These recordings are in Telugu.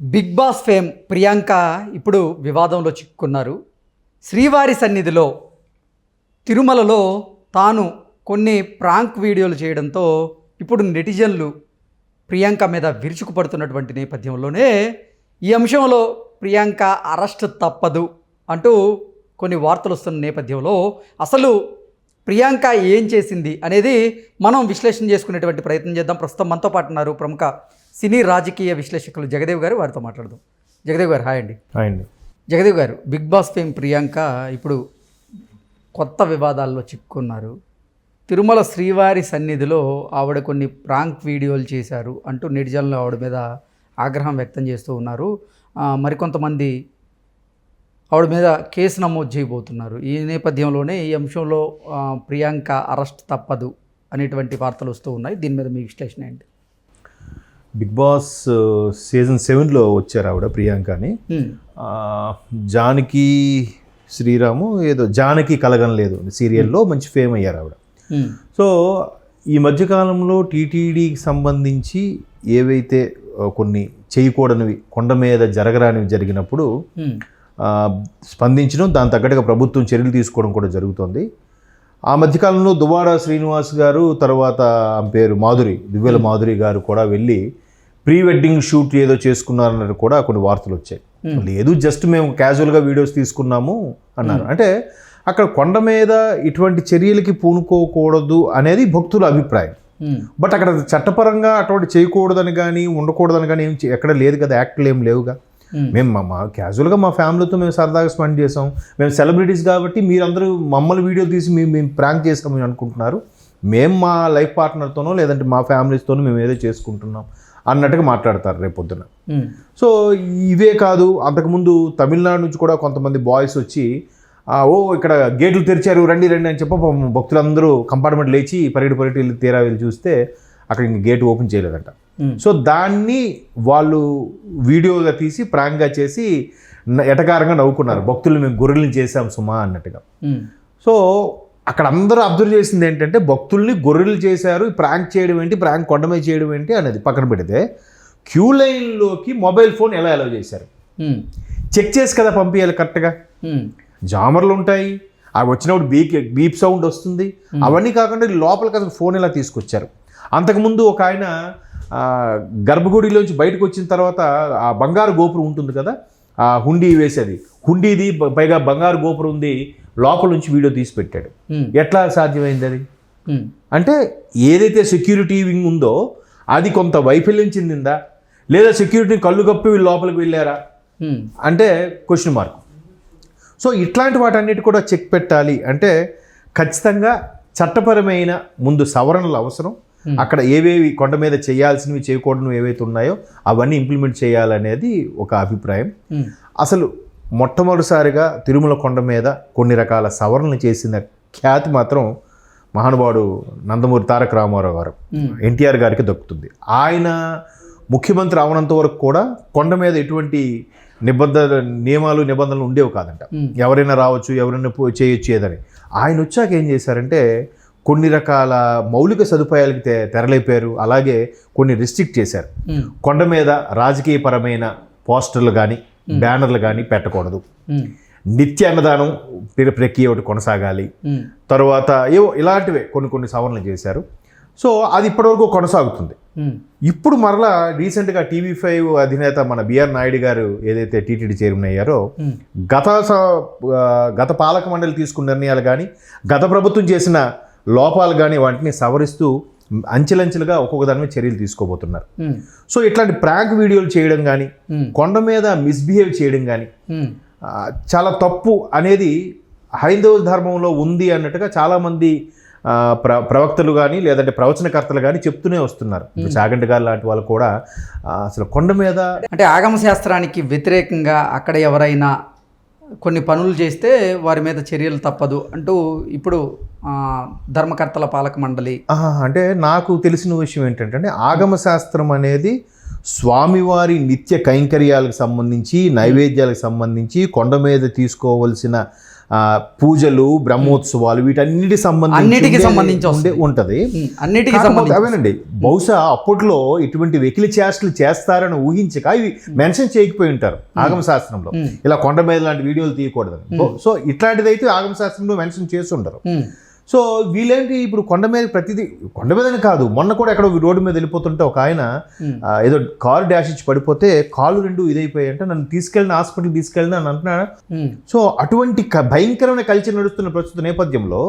బిగ్ బాస్ ఫేమ్ ప్రియాంక ఇప్పుడు వివాదంలో చిక్కుకున్నారు శ్రీవారి సన్నిధిలో తిరుమలలో తాను కొన్ని ప్రాంక్ వీడియోలు చేయడంతో ఇప్పుడు నెటిజన్లు ప్రియాంక మీద విరుచుకుపడుతున్నటువంటి నేపథ్యంలోనే ఈ అంశంలో ప్రియాంక అరెస్ట్ తప్పదు అంటూ కొన్ని వార్తలు వస్తున్న నేపథ్యంలో అసలు ప్రియాంక ఏం చేసింది అనేది మనం విశ్లేషణ చేసుకునేటువంటి ప్రయత్నం చేద్దాం. ప్రస్తుతం మనతో పాటు ఉన్నారు ప్రముఖ సినీ రాజకీయ విశ్లేషకులు జగదేవ్ గారు వారితో మాట్లాడదాం. జగదేవ్ గారు హాయ్ అండి. అండి. జగదేవ్ గారు బిగ్ బాస్ ఫేమ్ ప్రియాంక ఇప్పుడు కొత్త వివాదాల్లో చిక్కుకున్నారు తిరుమల శ్రీవారి సన్నిధిలో ఆవిడ కొన్ని ప్రాంక్ వీడియోలు చేశారు అంటూ నెటిజన్లు ఆవిడ మీద ఆగ్రహం వ్యక్తం చేస్తూ ఉన్నారు. మరికొంతమంది ఆవిడ మీద కేసు నమోదు చేయబోతున్నారు. ఈ నేపథ్యంలోనే ఈ అంశంలో ప్రియాంక అరెస్ట్ తప్పదు అనేటువంటి వార్తలు వస్తూ ఉన్నాయి. దీని మీద మీ విశ్లేషణ ఏంటి? బిగ్ బాస్ సీజన్ సెవెన్లో వచ్చారు ఆవిడ ప్రియాంక అని జానకి శ్రీరాము ఏదో జానకి కలగం లేదు సీరియల్లో మంచి ఫేమ్ అయ్యారు ఆవిడ. సో ఈ మధ్యకాలంలో టీటీడీకి సంబంధించి ఏవైతే కొన్ని చేయకూడనివి కొండ మీద జరగరానివి జరిగినప్పుడు స్పందించడం దాని తగ్గట్టుగా ప్రభుత్వం చర్యలు తీసుకోవడం కూడా జరుగుతోంది. ఆ మధ్యకాలంలో దువాడ శ్రీనివాస్ గారు తర్వాత పేరు మాధురి దివ్యల మాధురి గారు కూడా వెళ్ళి ప్రీ వెడ్డింగ్ షూట్ ఏదో చేసుకున్నారన్నట్టు కూడా కొన్ని వార్తలు వచ్చాయి. లేదు జస్ట్ మేము క్యాజువల్గా వీడియోస్ తీసుకున్నాము అన్నారు. అంటే అక్కడ కొండ మీద ఇటువంటి చర్యలకి పూనుకోకూడదు అనేది భక్తుల అభిప్రాయం. బట్ అక్కడ చట్టపరంగా అటువంటి చేయకూడదని కానీ ఉండకూడదని కానీ ఏం ఎక్కడ లేదు కదా యాక్ట్లు ఏం లేవుగా? Hmm. మేము మా- మా క్యాజువల్గా మా ఫ్యామిలీతో మేము సరదాగా స్పెండ్ చేసాం మేము సెలబ్రిటీస్ కాబట్టి మీరందరూ మమ్మల్ని వీడియో తీసి మేము మేము ప్రాంక్ చేసామని అనుకుంటున్నారు మేము మా లైఫ్ పార్ట్నర్తోనో లేదంటే మా ఫ్యామిలీస్తోనో మేము ఏదో చేసుకుంటున్నాం అన్నట్టుగా మాట్లాడతారు రేపు పొద్దున హ్మ్. సో ఇవే కాదు అంతకుముందు తమిళనాడు నుంచి కూడా కొంతమంది బాయ్స్ వచ్చి "ఆ, ఓ ఇక్కడ గేట్లు తెరిచారు రండి రండి అని చెప్పి పాపం భక్తులందరూ కంపార్ట్మెంట్ లేచి పరిగెడి పరిగెడి వెళ్ళి తీరా వెళ్ళి చూస్తే అక్కడ ఇంక గేట్ ఓపెన్ చేయలేదంట. సో దాన్ని వాళ్ళు వీడియోగా తీసి ప్రాంక్గా చేసి ఎటకారంగా నవ్వుకున్నారు. భక్తులు మేము గొర్రెల్ని చేసాం సుమా అన్నట్టుగా. హ్మ్. సో అక్కడ అందరూ అబ్జర్వ్ చేసింది ఏంటంటే భక్తుల్ని గొర్రెలు చేశారు ప్రాంక్ చేయడం ఏంటి ప్రాంక్ కొండమే చేయడం ఏంటి అనేది పక్కన పెడితే క్యూ లైన్లోకి మొబైల్ ఫోన్ ఎలా అలౌ చేశారు? హ్మ్. చెక్ చేసి కదా పంపించాలి కరెక్ట్గా. జామర్లు ఉంటాయి అవి వచ్చినప్పుడు బీక్ బీప్ సౌండ్ వస్తుంది. అవన్నీ కాకుండా లోపలికి అసలు ఫోన్ ఇలా తీసుకొచ్చారు? అంతకుముందు ఒక ఆయన గర్భగుడిలోంచి బయటకు వచ్చిన తర్వాత ఆ బంగారు గోపురం ఉంటుంది కదా ఆ హుండీ వేసేది. హుండీది పైగా బంగారు గోపురం ఉంది లోపల నుంచి వీడియో తీసి పెట్టాడు. ఎట్లా సాధ్యమైంది అది. అంటే ఏదైతే సెక్యూరిటీ వింగ్ ఉందో అది కొంత వైఫల్యం చెందిందా? లేదా సెక్యూరిటీని కళ్ళు కప్పి వీళ్ళు లోపలికి వెళ్ళారా. అంటే క్వశ్చన్ మార్క్. సో ఇట్లాంటి వాటన్నిటి కూడా చెక్ పెట్టాలి. అంటే ఖచ్చితంగా చట్టపరమైన ముందు సవరణలు అవసరం. అక్కడ ఏవేవి కొండ మీద చేయాల్సినవి చేయకూడనివి ఏవైతే ఉన్నాయో అవన్నీ ఇంప్లిమెంట్ చేయాలనేది ఒక అభిప్రాయం. హ్మ్. అసలు మొట్టమొదటిసారిగా తిరుమల కొండ మీద కొన్ని రకాల సవరణలు చేసిన ఖ్యాతి మాత్రం మహానుభావుడు నందమూరి తారక రామారావు గారు. ఎన్టీఆర్ గారికి దక్కుతుంది. ఆయన ముఖ్యమంత్రి అవనంత వరకు కూడా కొండ మీద ఎటువంటి నిబంధన నియమాలు నిబంధనలు ఉండేవి కాదంట. ఎవరైనా రావచ్చు ఎవరైనా పో- చేయొచ్చు ఏదని. ఆయన వచ్చాక ఏం చేశారంటే కొన్ని రకాల మౌలిక సదుపాయాలకి తె తెరలేపారు అలాగే కొన్ని రిస్ట్రిక్ట్ చేశారు. కొండ మీద రాజకీయపరమైన పోస్టర్లు కానీ బ్యానర్లు కానీ పెట్టకూడదు. నిత్య అన్నదానం ప్ర- ప్రక్రియ ఒకటి కొనసాగాలి. తర్వాత ఏవో ఇలాంటివే కొన్ని కొన్ని సవరణలు చేశారు సో అది ఇప్పటివరకు కొనసాగుతుంది. ఇప్పుడు మరలా రీసెంట్గా టీవీ ఫైవ్ అధినేత మన బిఆర్ నాయుడు గారు ఏదైతే టీటీడీ చైర్మన్ అయ్యారో. గత గత పాలక మండలి తీసుకున్న నిర్ణయాలు కానీ గత ప్రభుత్వం చేసిన లోపాలు కానీ వాటిని సవరిస్తూ అంచెలంచెలుగా ఒక్కొక్క దాని మీద చర్యలు తీసుకోబోతున్నారు. సో ఇట్లాంటి ప్రాంక్ వీడియోలు చేయడం కానీ. కొండ మీద మిస్బిహేవ్ చేయడం కానీ చాలా తప్పు అనేది హైందవ ధర్మంలో ఉంది అన్నట్టుగా చాలామంది ప్ర ప్రవక్తలు కానీ లేదంటే ప్రవచనకర్తలు కానీ చెప్తూనే వస్తున్నారు చాగంటి గారు లాంటి వాళ్ళు కూడా అసలు కొండ మీద అంటే ఆగమ శాస్త్రానికి వ్యతిరేకంగా అక్కడ ఎవరైనా కొన్ని పనులు చేస్తే వారి మీద చర్యలు తప్పదు అంటూ ఇప్పుడు ధర్మకర్తల పాలక మండలి. ఆహా, అంటే నాకు తెలిసిన విషయం ఏంటంటే ఆగమ శాస్త్రం అనేది స్వామివారి నిత్య కైంకర్యాలకు సంబంధించి నైవేద్యాలకు సంబంధించి కొండ మీద తీసుకోవలసిన పూజలు బ్రహ్మోత్సవాలు వీటన్నిటి సంబంధించి అన్నిటికీ సంబంధించి ఉంటది. అన్నిటికీ సంబంధించి అవేనండి బహుశా అప్పట్లో ఇటువంటి వెకిలి చేష్టలు చేస్తారని ఊహించక ఇవి మెన్షన్ చేయకపోయి ఉంటారు ఆగమ శాస్త్రంలో. ఇలా కొండ మీద లాంటి వీడియోలు తీయకూడదని. సో ఇట్లాంటిది అయితే ఆగమ శాస్త్రంలో మెన్షన్ చేసి ఉమ్, సో వీళ్ళేంటి ఇప్పుడు కొండ మీద ప్రతిదీ కొండ మీదనే కాదు మొన్న కూడా ఎక్కడో రోడ్డు మీద వెళ్ళిపోతుంటే ఒక ఆయన ఏదో కారు డాష్ ఇచ్చి పడిపోతే కాళ్ళు రెండు ఇదైపోయాయి అంటే నన్ను తీసుకెళ్ళిన హాస్పిటల్ తీసుకెళ్ళిన అని అంటున్నాడు? సో అటువంటి భయంకరమైన కల్చర్ నడుస్తున్న ప్రస్తుత నేపథ్యంలో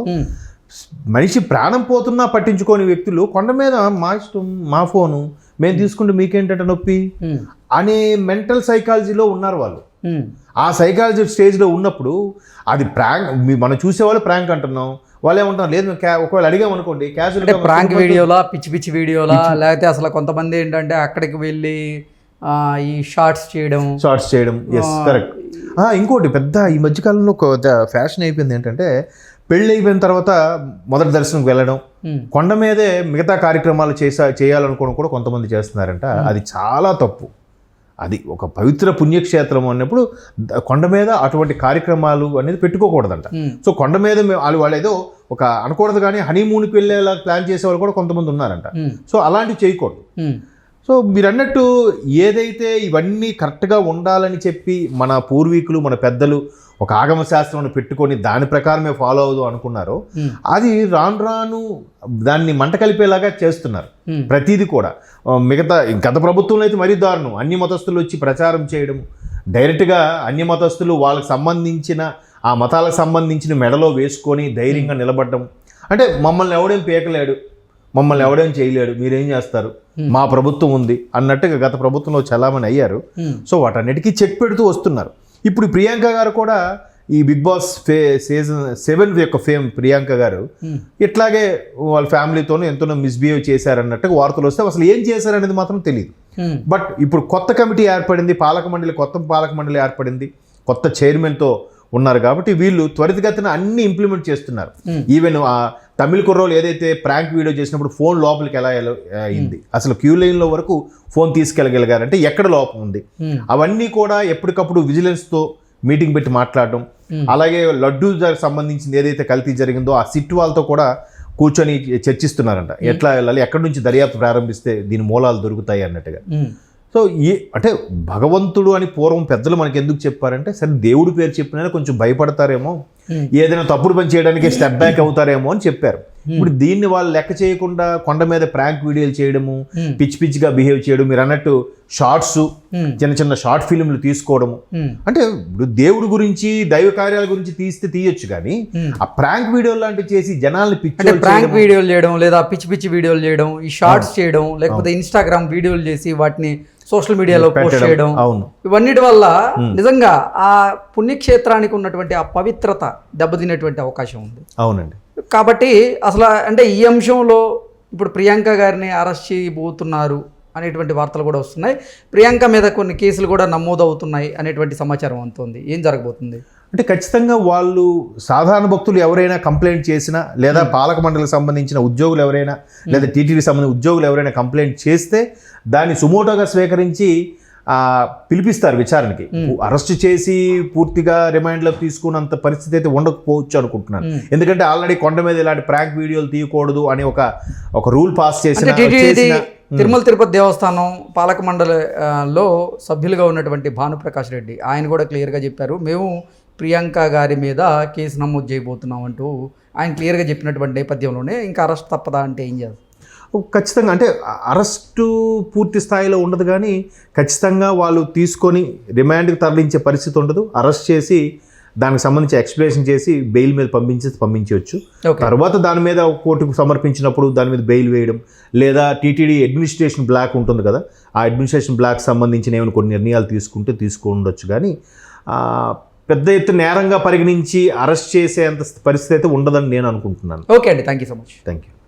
మనిషి ప్రాణం పోతున్నా పట్టించుకోని వ్యక్తులు కొండ మీద మా ఇష్టం మా ఫోను మేము తీసుకుంటే మీకేంటంటే నొప్పి? అనే మెంటల్ సైకాలజీలో ఉన్నారు వాళ్ళు. ఆ సైకాలజీ స్టేజ్లో ఉన్నప్పుడు అది ప్రాంక్ మనం చూసేవాళ్ళు ప్రాంక్ అంటున్నాం. వాళ్ళు ఏమంటున్నారు లేదు ఒకవేళ అడిగామనుకోండి అంటే క్యాజువల్గా ప్రాంక్ వీడియోలా పిచ్చి పిచ్చి వీడియోలా లేకపోతే అసలు కొంతమంది ఏంటంటే అక్కడికి వెళ్ళి ఈ షార్ట్స్ చేయడం. షార్ట్స్ చేయడం ఎస్ కరెక్ట్ ఇంకోటి పెద్ద ఈ మధ్యకాలంలో ఒక ఫ్యాషన్ అయిపోయింది ఏంటంటే పెళ్ళి అయిపోయిన తర్వాత మొదటి దర్శనంకి వెళ్ళడం. కొండ మీదే మిగతా కార్యక్రమాలు చేసా చేయాలనుకోవడం కూడా కొంతమంది చేస్తున్నారంట. అది చాలా తప్పు. అది ఒక పవిత్ర పుణ్యక్షేత్రం అన్నప్పుడు కొండ మీద అటువంటి కార్యక్రమాలు అనేది పెట్టుకోకూడదంట. సో కొండ మీద వాళ్ళు వాళ్ళు ఏదో ఒక అనకూడదు కానీ హనీమూన్కి వెళ్ళేలా ప్లాన్ చేసే వాళ్ళు కూడా కొంతమంది ఉన్నారంట. సో అలాంటివి చేయకూడదు. సో మీరు అన్నట్టు ఏదైతే ఇవన్నీ కరెక్ట్గా ఉండాలని చెప్పి మన పూర్వీకులు మన పెద్దలు ఒక ఆగమ శాస్త్రం పెట్టుకొని దాని ప్రకారమే ఫాలో అవుదు అనుకున్నారో అది రాను రాను దాన్ని మంట కలిపేలాగా చేస్తున్నారు ప్రతిదీ కూడా. మిగతా గత ప్రభుత్వంలో అయితే మరీ దారుణం. అన్ని మతస్థులు వచ్చి ప్రచారం చేయడం డైరెక్ట్గా అన్ని మతస్థులు వాళ్ళకి సంబంధించిన ఆ మతాలకు సంబంధించిన మెడలో వేసుకొని ధైర్యంగా నిలబడడం. అంటే మమ్మల్ని ఎవడేం పీకలేడు మమ్మల్ని ఎవడేం చేయలేడు మీరేం చేస్తారు? మా ప్రభుత్వం ఉంది అన్నట్టుగా గత ప్రభుత్వంలో చలామణి అయ్యారు. సో వాటన్నిటికీ చెక్ పెడుతూ వస్తున్నారు. ఇప్పుడు ప్రియాంక గారు కూడా ఈ బిగ్ బాస్ ఫే సీజన్ సెవెన్ యొక్క ఫేమ్ ప్రియాంక గారు. ఇట్లాగే వాళ్ళ ఫ్యామిలీతోనూ ఎంతనో మిస్బిహేవ్ చేశారన్నట్టుగా వార్తలు వస్తే అసలు ఏం చేశారనేది మాత్రం తెలియదు బట్ ఇప్పుడు కొత్త కమిటీ ఏర్పడింది పాలక మండలి కొత్త పాలక మండలి ఏర్పడింది కొత్త చైర్మన్తో ఉన్నారు కాబట్టి వీళ్ళు త్వరితగతిన అన్ని ఇంప్లిమెంట్ చేస్తున్నారు. ఈవెన్ ఆ తమిళ కుర్రోలు ఏదైతే ప్రాంక్ వీడియో చేసినప్పుడు ఫోన్ లోపలికి ఎలా అయింది? అసలు క్యూ లైన్లో వరకు ఫోన్ తీసుకెళ్ళగలిగారంటే ఎక్కడ లోపం ఉంది? ఉమ్, అవన్నీ కూడా ఎప్పటికప్పుడు విజిలెన్స్తో మీటింగ్ పెట్టి మాట్లాడడం. Hmm. అలాగే లడ్డూ సంబంధించింది ఏదైతే కల్తీ జరిగిందో ఆ సిట్ వాళ్ళతో కూడా కూర్చొని చర్చిస్తున్నారంట. ఎట్లా వెళ్ళాలి? ఎక్కడి నుంచి దర్యాప్తు ప్రారంభిస్తే దీని మూలాలు దొరుకుతాయి అన్నట్టుగా. సో ఈ అంటే భగవంతుడు అని పూర్వం పెద్దలు మనకి ఎందుకు చెప్పారంటే సరే దేవుడి పేరు చెప్పినా కొంచెం భయపడతారేమో ఏదైనా తప్పుడు పని చేయడానికి స్టెప్ బ్యాక్ అవుతారేమో అని చెప్పారు. ఇప్పుడు దీన్ని వాళ్ళు లెక్క చేయకుండా కొండ మీద ప్రాంక్ వీడియోలు చేయడము పిచ్చి పిచ్చిగా బిహేవ్ చేయడం మీరు అన్నట్టు షార్ట్స్ చిన్న చిన్న షార్ట్ ఫిల్మ్లు తీసుకోవడము. అంటే ఇప్పుడు దేవుడి గురించి దైవ కార్యాల గురించి తీస్తే తీయొచ్చు కానీ. ఆ ప్రాంక్ వీడియో లాంటివి చేసి జనాల్ని పిచ్చి ప్రాంక్ వీడియోలు చేయడం లేదా పిచ్చి పిచ్చి వీడియోలు చేయడం ఈ షార్ట్స్ చేయడం లేకపోతే ఇన్స్టాగ్రామ్ వీడియోలు చేసి వాటిని సోషల్ మీడియాలో పోస్ట్ చేయడం. అవును. ఇవన్నిటి వల్ల నిజంగా ఆ పుణ్యక్షేత్రానికి ఉన్నటువంటి ఆ పవిత్రత దెబ్బతినేటువంటి అవకాశం ఉంది. అవునండి. కాబట్టి అసలు అంటే ఈ అంశంలో ఇప్పుడు ప్రియాంక గారిని అరెస్ట్ చేయబోతున్నారు అనేటువంటి వార్తలు కూడా వస్తున్నాయి. ప్రియాంక మీద కొన్ని కేసులు కూడా నమోదవుతున్నాయి అనేటువంటి సమాచారం అందుతుంది. ఏం జరగబోతుంది? అంటే ఖచ్చితంగా వాళ్ళు సాధారణ భక్తులు ఎవరైనా కంప్లైంట్ చేసినా లేదా పాలక మండలికి సంబంధించిన ఉద్యోగులు ఎవరైనా లేదా టీటీడీ సంబంధించిన ఉద్యోగులు ఎవరైనా కంప్లైంట్ చేస్తే దాన్ని సుమోటోగా స్వీకరించి పిలిపిస్తారు విచారణకి. అరెస్ట్ చేసి పూర్తిగా రిమైండ్లోకి తీసుకున్నంత పరిస్థితి అయితే ఉండకపోవచ్చు అనుకుంటున్నాను. ఎందుకంటే ఆల్రెడీ కొండ మీద ఇలాంటి ప్రాంక్ వీడియోలు తీయకూడదు అని ఒక ఒక రూల్ పాస్ చేసిన తిరుమల తిరుపతి దేవస్థానం పాలక మండలి ఆ, లో సభ్యులుగా ఉన్నటువంటి భానుప్రకాష్ రెడ్డి. ఆయన కూడా క్లియర్గా చెప్పారు. మేము ప్రియాంక గారి మీద కేసు నమోదు చేయబోతున్నాం అంటూ ఆయన క్లియర్గా చెప్పినటువంటి నేపథ్యంలోనే ఇంకా అరెస్ట్ తప్పదా అంటే ఏం చేయాలి? ఖచ్చితంగా. అంటే అరెస్టు పూర్తి స్థాయిలో ఉండదు కానీ ఖచ్చితంగా వాళ్ళు తీసుకొని రిమాండ్కి తరలించే పరిస్థితి ఉండదు. అరెస్ట్ చేసి దానికి సంబంధించి ఎక్స్ప్లెనేషన్ చేసి బెయిల్ మీద పంపించేసి పంపించవచ్చు. తర్వాత దాని మీద కోర్టుకు సమర్పించినప్పుడు దాని మీద బెయిల్ వేయడం లేదా టీటీడీ అడ్మినిస్ట్రేషన్ బ్లాక్ ఉంటుంది కదా ఆ అడ్మినిస్ట్రేషన్ బ్లాక్ సంబంధించిన ఏమైనా కొన్ని నిర్ణయాలు తీసుకుంటే తీసుకుండొచ్చు కానీ పెద్ద ఎత్తున నేరంగా పరిగణించి అరెస్ట్ చేసేంత పరిస్థితి అయితే ఉండదని నేను అనుకుంటున్నాను. ఓకే అండి thank you so much thank you